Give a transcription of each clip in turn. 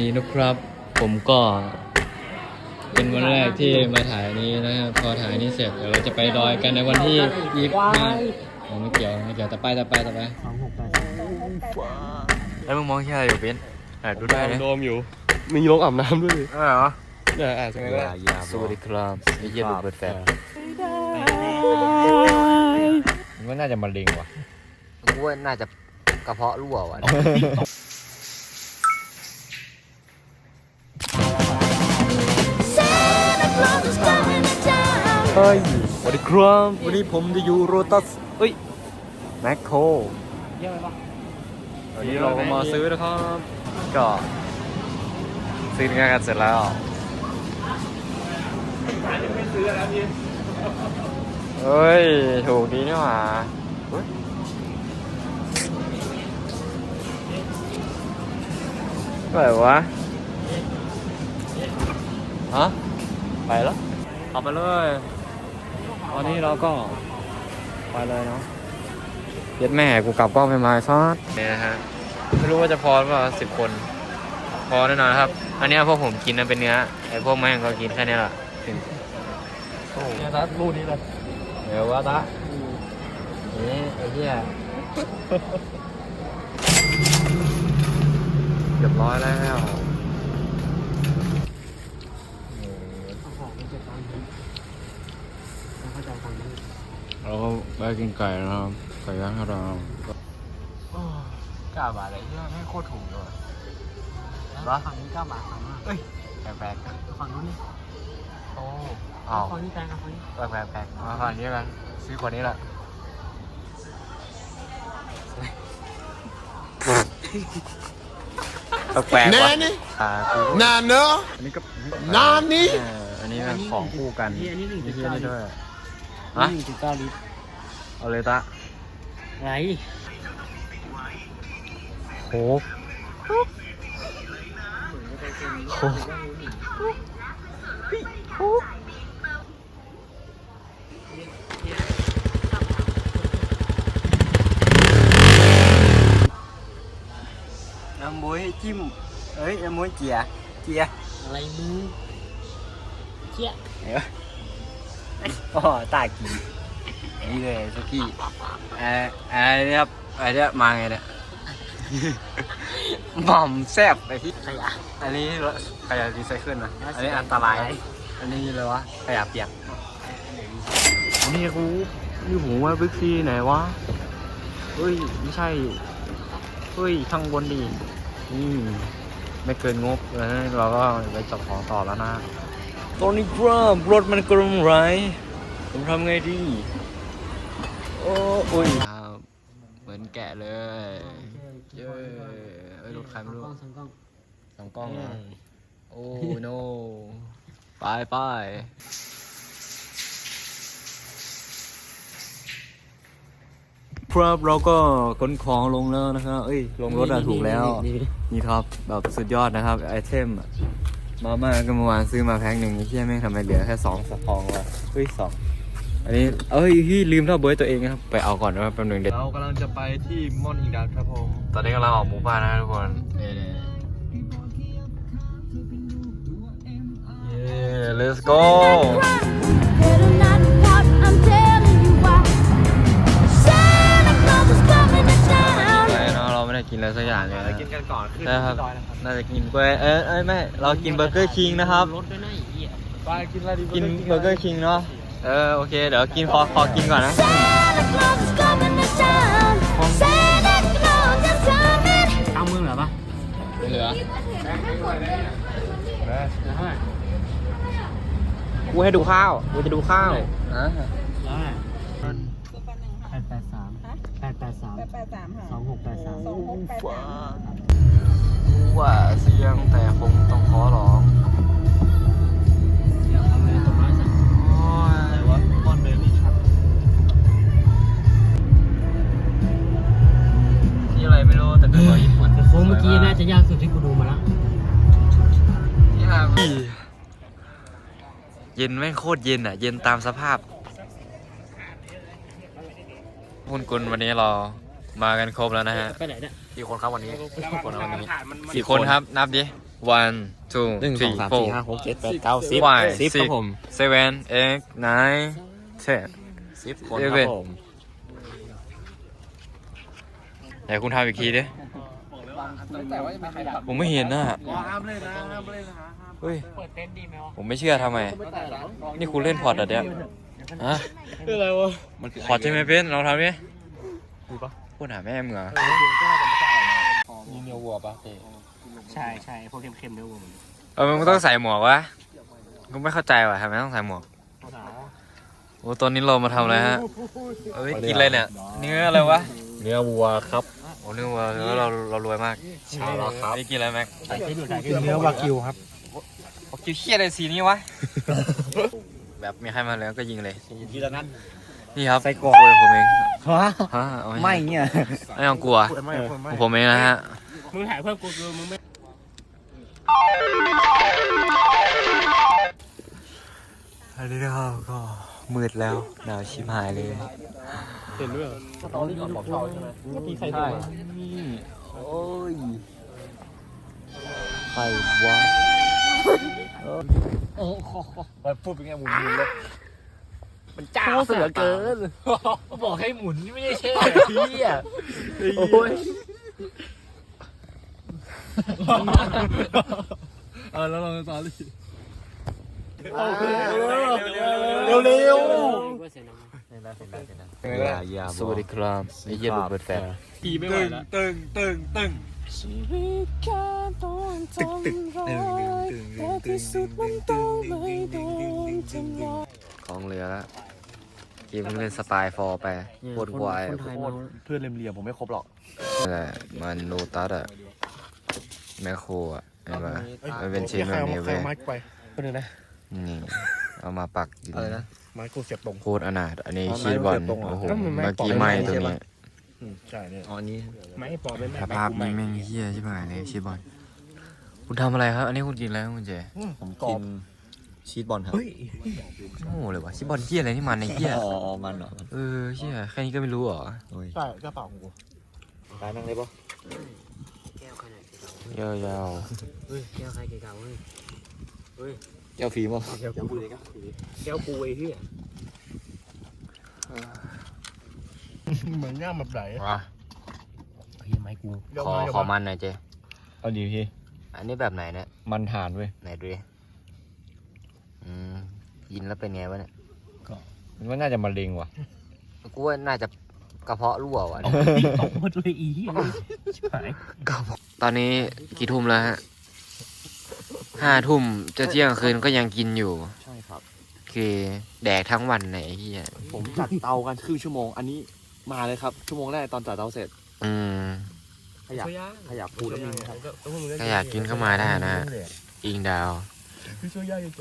นี้นะครับ ผมก็เป็นวันแรกที่มาถ่ายนี้นะครับพอถ่ายนี้เสร็จเดี๋ยวเราจะไปดอยกันในวันที่ยี่สิบห้าอ๋อไม่เกี่ยวไม่เกี่ยวแต่ไปแต่ไปแต่ไปสองหกแปดแล้วมึงมองที่อะไรอยู่เบนถ่ายดูได้เลยโดมอยู่ มีลงอาบน้ำด้วยเออเหรอเนี่ยอาบใช่ไหมล่ะสวัสดีครับนี่เยี่ยมเปิดแฟนมันว่าน่าจะมาเร็งว่ะกูว่าน่าจะกระเพาะรั่วว่ะ เฮ้ยสวัสดีครับวันนี้ผมจะอยู่โรตัสเอ้ยแมคโครเยอะไหมปะวันนี้เราก็มาซื้อนะครับ ก็ซื้องานกันเสร็จแล้วเฮ้ย ถูกดีนี่หว่าอะไรวะฮะไปแล้วขับไปเลย ตอนนี้เราก็ไปเลยเนาะเย็ดแม่กูกลับกล้องไปมาซอสเนี่ยนะฮะไม่รู้ว่าจะพอหรือเปล่าสิบคน พอแน่นอนครับ อันเนี้ยพวกผมกินนะเป็นเนื้อไอ้พวกแม่งก็กินแค่เนี้ยแหละถึงเนี่ยทัดรูนี้เลยเดี๋ยวว่าตะนี่ไอ้เหี้ยเรียบร้อยแล้ว เอาของไปเก็บตังค์เราเข้าใจฟังไหม เราก็ไปกินไก่นะครับไก่ย่างของเราเก้าบาทเลยที่ไม่โคตรถูกเลยวะฝั่งนี้เก้าบาทฝั่งนู้นแปลกฝั่งนู้นนี่ๆโอ้อ้าวฝั่งนี้แพงกับฝั่งนี้แปลกๆแปลกๆมาฝั่งนี้กันซื้อคนนี้แหละแปลกๆว่ะนี่อ่ากูนาเนอะอันนี้ก็น้ำนี่เอออันนี้มันของคู่กันนี่อันนี้หนึ่งจุนี่ดที่เก้านี่ลิตด้รวย อันนี้หนึ่งจุดเก้าลิตรเอาเลยตะอะไรโค้กโค้กน้ำมวยจิ้มเอ้ยน้ำมวยเกียร์เกียร์อะไรมึงเกียร์ อ๋อตากีนี่เลยสกี้เอ่ออันนี้ครับอันนี้มาไงเนี่ยหม่อมแซบไอ้ที่ขยะอันนี้ขยะรีไซเคิลนะอันนี้อันตราย อันนี้เลยวะขยะเปียกนี่กูนี่ผมว่าบิ๊กซีไหนวะเฮ้ยไม่ใช่เฮ้ยข้างบนดินี่ไม่เกินงบแล้วเราก็ไปจับของต่อแล้วนะ ตอนนี้ครับรถมันกลมไรผมทำไงดี โอ้โอ้ยเหมือนแกะเลยเย้เอ้ยรถใครไม่รู้สองกล้องสองกล้องเหรอโอ้โนไปไปครับเราก็ขนของลงแล้วนะครับ เอ้ย ลงรถอะถูกแล้ว นี่ครับ แบบสุดยอดนะครับ ไอเทมอะ มาม่าก็เมื่อวานซื้อมาแพ็คหนึ่งไอ้เชี่ยแม่งทำไมเหลือแค่สองสปองวะเฮ้ยสองอันนี้เอ้ยพี่ลืมเท่าเบิร์ดตัวเองนะครับไปเอาก่อนนะครับแป๊บหนึงเด็ดเรากำลังจะไปที่ม่อนอิงดักครับผมตอนนี้กำลังออกหมู่บ้านนะครับทุกคนนี่เย้ let's go กินอะไรสักอย่างเลยเรากินกันก่อนขึ้นนะครับ ที่ดอยนะครับน่าจะกินกล้วยเอ้ยเอ้ยไม่เรากินเบอร์เกอร์คิงนะครับ รถด้วยนะไอ้เหี้ยไปกินอะไรดีกินเบอร์เกอร์คิงเนาะ เออโอเคเดี๋ยวกินขอขอกินก่อนนะ Santa Claus is coming to town. Santa Claus is coming. เอามือเหรอปะเหลือเหลือเท่าไหร่กูให้ดูข้าวกูจะดูข้าวนะ แล้วไงแปดแปดสามแปด แปดสามแปดแปดสามค่ะ สองหกแปดสามสองหกแปดสามว่าเสียงแต่คงต้องขอร้องเดี๋ยวเอาไปตรงนั้นสั่งโอ้ยอะไรวะม่อนเบบี้ชักที่อะไรไม่รู้แต่เป็นของญี่ปุ่นแต่โค้งเมื่อกี้น่าจะยากสุดที่กูดูมาแล้วที่ห้าเย็นไม่งโคตรเย็นอะ เย็นตามสภาพคุณกุลวันนี้เรา มากันครบแล้วนะฮะไปไหนเนี่ยกี่คนครับวันนี้คนวันนี้สี่คนครับนับดิ one two หนึ่งสอง three สาม four สี่ห้าหกเจ็ดแปดเก้าสิบ five สิบครับผม seven eight nine ten สิบคนเดี๋ยวคเว้รัยบผมไหนคุณทำอีกทีดิผมไม่เห็นนะห้ามเลยนะห้ามเลยนะเฮ้ยผมไม่เชื่อทำไม นี่คุณเล่นพอร์ตเหรอเนี่ยฮะอะไรวะพอร์ตใช่ไหมเป็นเราทำดิ พูดหาแม่มึงเหรอมีเนื้อวัวปะเต้ใช่ใช่พวกเค็มๆด้วยผมเออมึงต้องใส่หมวกวะกูไม่เข้าใจว่ะทำไมต้องใส่หมวก โอ้ตอนนี้เรามาทำอะไรฮะเอ้ยกินอะไรเนี่ย เนื้ออะไรวะ เนื้อวัวครับ โอ้เนื้อวัวเนื้อเราเรารวยมากใช่แล้วครับนี่กินอะไรแม็กเนื้อวากิวครับโอ้คิวเคียอะไรสีนี้วะ แบบมีใครมาแล้วก็ยิงเลยทีละนัดนี่ครับใส่กรอกโยผมเอง ฮะฮะเอาไม่เนี่ยไม่ต้องกลัวไม่ไม่ผมเองนะฮะ มึงถ่ายเพิ่มกูคือมึงไม่อันนี้นะครับก็มืดแล้วหนาวชิบหายเลย เห็นด้วยเหรอตอนนี้ของเขาใช่ไหมมีใครดูโอ้ยใครวะไปพูดเป็นไงหมุนหมุนเลย มันจ้าเสือเกิน บอกให้หมุนไม่ได้เช่พี่อะโอ้ยเออแล้วเราต่อเลยเร็วเร็วอย่าอย่าสวัสดีครับไอ้เหี้ยหลุดเปิดแฟนตีไม่ไหวแล้วตึงตึงตึงชีวิตแค่ต้องทนรอยแต่ที่สุดมันต้องไม่โดนทำลาย ของเหลือแล้วเกมเพิ่งเล่นสปายฟอร์ไปโคตรควายเพื่อนเลียมๆผมไม่ครบหรอกนั่นแหละมันโลตัสอะแมคโครอะเห็นปะมันเป็นชิ้นแบบนี้เว้ยไม้ไปเป็นไงนะ นี่เอามาปักอยู่อะไรนะไม้กูเสียบตรงโคตรอนาถอันนี้อ๋อชีสบอลไม้มันเสียบตรงเหรอโอ้โหก็มันไม้เมื่อกี้ปอกไหม้ไม้ตัวใช่ปะนี้ใช่เนี่ยอ๋ออันนี้ไม่ปอเป็นสภาพนี้แม่งเฮี้ยใช่ไหมเลยชีสบอลคุณทำอะไรครับ อันนี้คุณกินอะไรครับคุณเจผมกิน ชีสบอลครับโอ้โหเลยวะชีสบอลเฮี้ยอะไรที่มันในเฮี้ยอ๋อมันเหรอเออเฮี้ยแค่นี้ก็ไม่รู้เหรอโอ้ยใช่กระเป๋าของกูตายนั่งเลยปะแก้วใครไหนยาวเฮ้ยแก้วใครเก่าเฮ้ยแก้วฟิล์มปะแก้วกูแก้วกูไอ้เหี้ยเหมือนย่างแบบไหนๆอะเฮ้ยไม้กูขอขอมันหน่อยเจ เอาดีพี่อันนี้แบบไหนเนี่ยมันห่านเว้ยไหนดูดิอืม กินแล้วเป็นไงวะเนี่ยมันว่าน่าจะมะเร็งว่ะกูว่าน่าจะกระเพาะรั่วว่ะตกหมดเลยอีเหี้ยชิบหายตอนนี้กี่ทุ่มแล้วฮะห้าทุ่มจะเที่ยงคืนก็ยังกินอยู่ ใช่ครับ คือแดกทั้งวันไหนเฮียผมจัดเตากันครึ่งชั่วโมง อันนี้มาเลยครับ ชั่วโมงแรกตอนจัดเตาเสร็จ อืมขยับขยับปูแล้วมีครับถ้าอยากกินก็มาได้นะฮะอิงดาว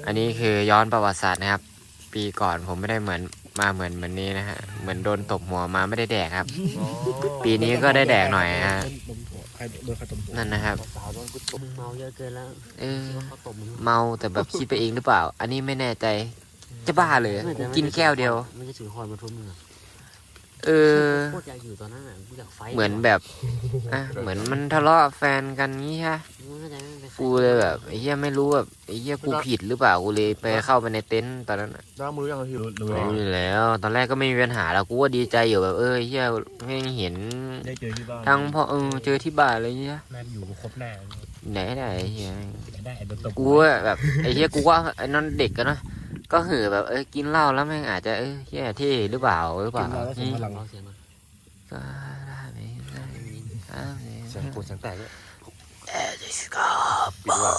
อันนี้คือย้อนประวัติศาสตร์นะครับ ปีก่อนผมไม่ได้เหมือนมาเหมือนเหมือนนี้นะฮะเหมือนโดนตบหัวมาไม่ได้แดกครับ ปีนี้ก็ได้แดกหน่อยฮะใครโดนใครตบหัวนั่นนะครับมึงเมาเยอะเกินแล้วเออเขาตบมึงเมาแต่แบบคิดไปเองหรือเปล่า อันนี้ไม่แน่ใจ จะบ้าเลยผมกินแก้วเดียวมันจะถือคอยมาทุ่มมึง เออ โคตรอยากอยู่ตอนนั้นอะกูอยากไฟเหมือนแบบอะเหมือนมันทะเลาะแฟนกันงี้ฮะ มึงเข้าใจไหมไปกูเลยแบบไอ้เหี้ยไม่รู้แบบไอ้เหี้ยกูผิดหรือเปล่ากูเลยไปเข้าไปในเต็นท์ตอนนั้นน่ะน้ามือยังพี่รู้รู้รู้อยู่แล้ว ตอนแรกก็ไม่มีปัญหาแล้วกูก็ดีใจอยู่แบบเออไอ้เหี้ยไม่เห็นได้เจอที่บ้านทั้งพ่อเออเจอที่บ้านอะไรเงี้ยนั่นอยู่ครบหน้าไหนได้ไอ้เหี้ย ได้โดนตบกูว่าแบบไอ้เหี้ยกูว่าไอ้นั่นเด็กกันเนอะ ก็เหือแบบเออกินเหล้าแล้วแม่งอาจจะเออเหี้ยเท่หรือเปล่าหรือเปล่าเสียงนี่พลังเสียงมันก็ได้ไม่ได้อ่าเสียงปูเสียงแตกเลยเออดิสกอปิดว่า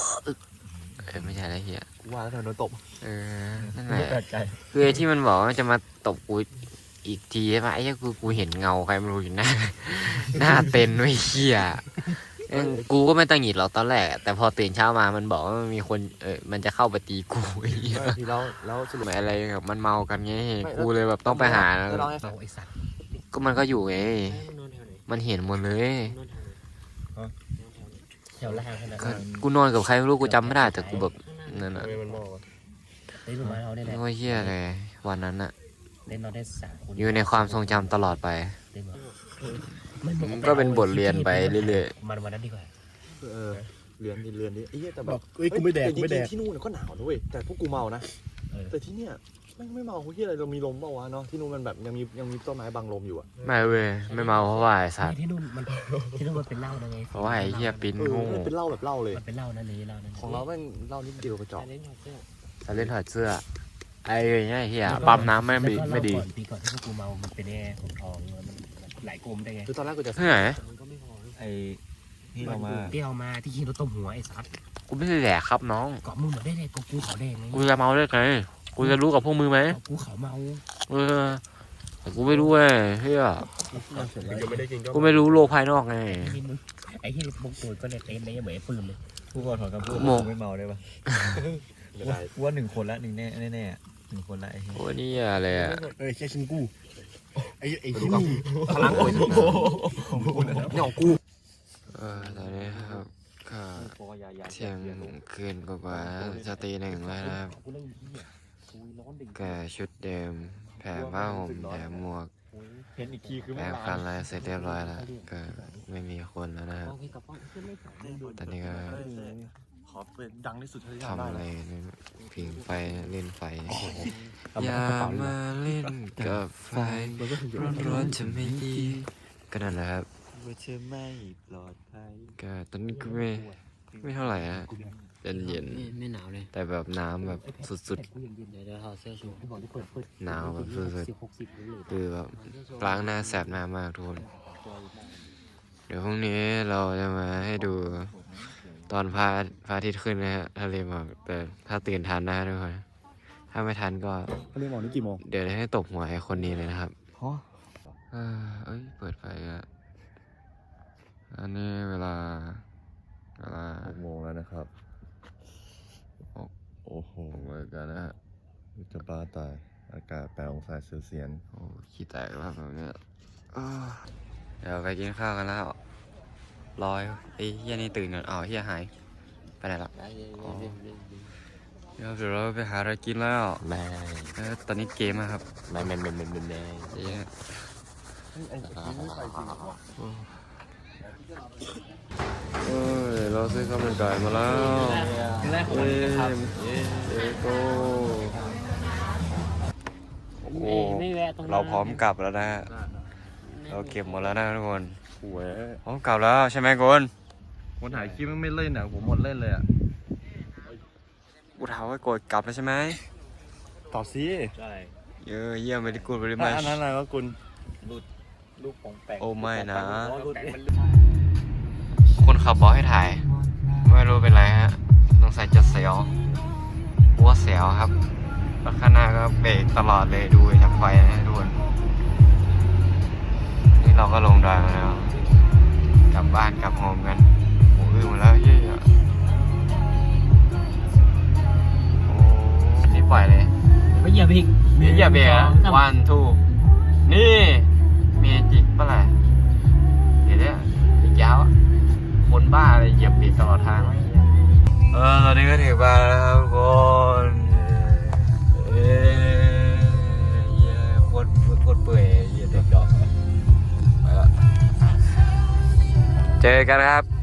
เออไม่ใช่อะไรเหี้ยกูว่าแล้วทำไมโดนตบเออนั่นแหละแปลกใจคือไอ้ที่มันบอกว่าจะมาตบกูอีกทีใช่ปะไอ้เหี้ยกูกูเห็นเงาใครไม่รู้อยู่หน้า หน้าเต็นท์ไม่เหี้ย เออกูก็ไม่ตังหงิดหรอกตอนแรกอะแต่พอตื่นเช้ามามันบอกว่ามันมีคนเออมันจะเข้าไปตีกูไอ้เหี้ยไม่พี่แล้วแล้วสรุปเหมือนอะไรแบบมันเมากันไงกูเลยแบบต้องไปหาแล้วเล่าให้ฟังเอาไอ้สัตว์ก็มันก็อยู่ไงนอนแถวไหนมันเห็นหมดเลยนอนแถวไหนแถวล่างขนาดก็กูนอนกับใครไม่รู้กูจำไม่ได้แต่กูแบบนั่นน่ะทำไมมันมองเฮ้ยมึงมาเราได้แหละไม่ว่าเหี้ยเลยวันนั้นน่ะเล่นเราได้สามคนอยู่ในความทรงจำตลอดไป เล่นมามันก็เป็นบทเรียนไปเรื่อยมันวันนั้นดีกว่า เออเรือนดิเรือนดิไอ้เหี้ยแต่แบแบบบเอ้ยกูไม่แดกแต่กูไม่แดกจริงๆที่นู่นก็หนาวนะเว้ยแต่พวกกูเมานะเออ แต่ที่เนี่ยไม่งไม่เมาเพราะที่อะไรเรามีลมเปล่าวะเนาะที่นู่นมันแบบยังมียังมีต้นไม้บังลมอยู่อะไม่เว้ยไม่เมาเพราะว่าไอ้สัตว์ที่นู่นมันที่นู่นมันเป็นเหล้านะไงเพราะว่าไอ้เหี้ยปิ้นเออโง่มันเป็นเหล้าแบบเหล้าเลย มันเป็นเหล้านั่นเลยเหล้านั่นของเราแม่งเหล้านิดเดียวกระจอกเล่นของเสื้อแต่เล่นถอดเสื้อ ไอ้เงี้ยไอ้เหี้ยปั๊มน้ำไม่ดีไม่ดีก่อนปีก่อนที่พวกกูเมามันเป็นแอร์ของทองมัน หลายกลมได้ไงคือตอนแรกกูจะที่ไหนมันก็ไม่พอไอ้ที่เรามาที่เอามาที่ขี่รถต้มหัวไอ้สัตว์กูไม่ได้แดกครับน้องเกาะมึงหมดได้เลยกูกูเขาแดงไงกูจะเมาได้ไงกูจะรู้กับพวกมึงไหมเกาะกูเขาเมาเออแต่กูไม่รู้เว้ยเฮียยังไม่ได้กินก็กูไม่รู้โลกภายนอกไงไอ้ที่มึงไอ้ที่บงตูดก็เลยเต็มเลยเหมือนไอ้ปืนเลยผู้ก่อถอนคำพูดโมไม่เมาได้ปะไม่ได้กูว่าหนึ่งคนละหนึ่งแน่แน่ๆหนึ่งคนละไอ้เหี้ยโอ้นี่อะไรอะเอ้ยแค่ชินกู ไอ้ไอ้ที่นี่พลังโอยผมกูนะเนี่ยของกูเออตอนนี้ครับก็เที่ยงคืนกว่าๆจะตีหนึ่งแล้วนะครับก็ชุดเดิมแผ่ผ้าห่มแถมหมวกเห็นอีกทีคือแม่ฟันอะไรเสร็จเรียบร้อยแล้วก็ไม่มีคนแล้วนะครับตอนนี้ก็ อเป็นดังที่สุดเท่าที่ทำทำได้อะไรนะนี่ผิงไฟเล่นไฟเอาอย่าากระเป๋าเลยมาเล่นกับไฟร้อนๆจะไม่ดีก็นั่นแหละครับ ว่าเธอไม่ปลอดภัยก็ตอนนี้ก็ไม่ไม่เท่าไหร่ฮะเย็นเย็นไม่หนาวเลย ๆแต่แบบน้ำแบบสุดกูยังเย็นเดี๋ยวเดี๋ยวถอดเสื้อชูที่บอกที่เปิดเปิดๆหนาวแบบสุดสิบหกสิบเลยๆคือแบบล้างหน้าแสบหน้ามากทุกคน เดี๋ยวพรุ่งนี้เราจะมาให้ดู ตอนพระพระอาทิตย์ขึ้นนะฮะทะเลหมอกแต่ถ้าตื่นทันนะทุกคนถ้าไม่ทันก็เขาเรียกหมอนี่กี่โมงเดี๋ยวให้ตบหัวไอ้คนนี้เลยนะครับฮะเอ่อเอ้ยเปิดไฟอะอันนี้เวลาเวลาหกโมงแล้วนะครับหกโอ้โหเหมือนกันนะฮะจะบ้าตายอากาศแปลองศาเซลเซียนโอ้ขี้แตกแล้วแบบเนี้ยอ้าวเดี๋ยวไปกินข้าวกันแล้ว รอยไอ้เฮียนี่ตื่นก่อนอ้าวเฮียหายไปไหนละ อ๋อ เดี๋ยวเดี๋ยวเราไปหาอะไรกินแล้วแม่เออตอนนี้เกมอะครับแม่แม่แม่แม่แม่เจ๊เอ้ยเราซื้อข้าวมันไก่มาแล้วแรกเอ้ยเอ้ยโก้โอ้โหไม่แวะตรงนั้นเราพร้อมกลับแล้วนะฮะเราเก็บหมดแล้วนะทุกคน โอ้ยพร้อมกลับแล้วใช่ไหมกุนคนถ่ายคลิปไม่เล่นอะผมหมดเล่นเลยอะกูถามว่าโกรธกลับแล้วใช่ไหมต่อซีใช่เยอะเยี่ยมไปที่กูไปที่มาอันนั้นอะไรวะคุณลูกปองแปงโอ้ไม่นะลูกคนขับบอกให้ถ่าย ไม่รู้เป็นไรฮะสงสัยจะเสียวหัวเสียวครับรถข้างหน้าก็เบรกตลอดเลยดูจากไฟนะทุกคนนี่เราก็ลงดอยมาแล้ว กลับบ้านกลับโฮมกันโอ้ยหมดแล้วเยี่ยโอ้นี่ปล่อยเลยไม่เหยียบอีกนี่อย่าเบรกสอะองสามวันทูนี่เมจิกปะล่ะเดี๋ยวเนี่ยอีกยาวอะคนบ้าอะไรเหยียบเบรกตลอดทางไว้เหี้ยเออตอนนี้ก็ถึงบ้านแล้วครับทุกคน เจอกันครับ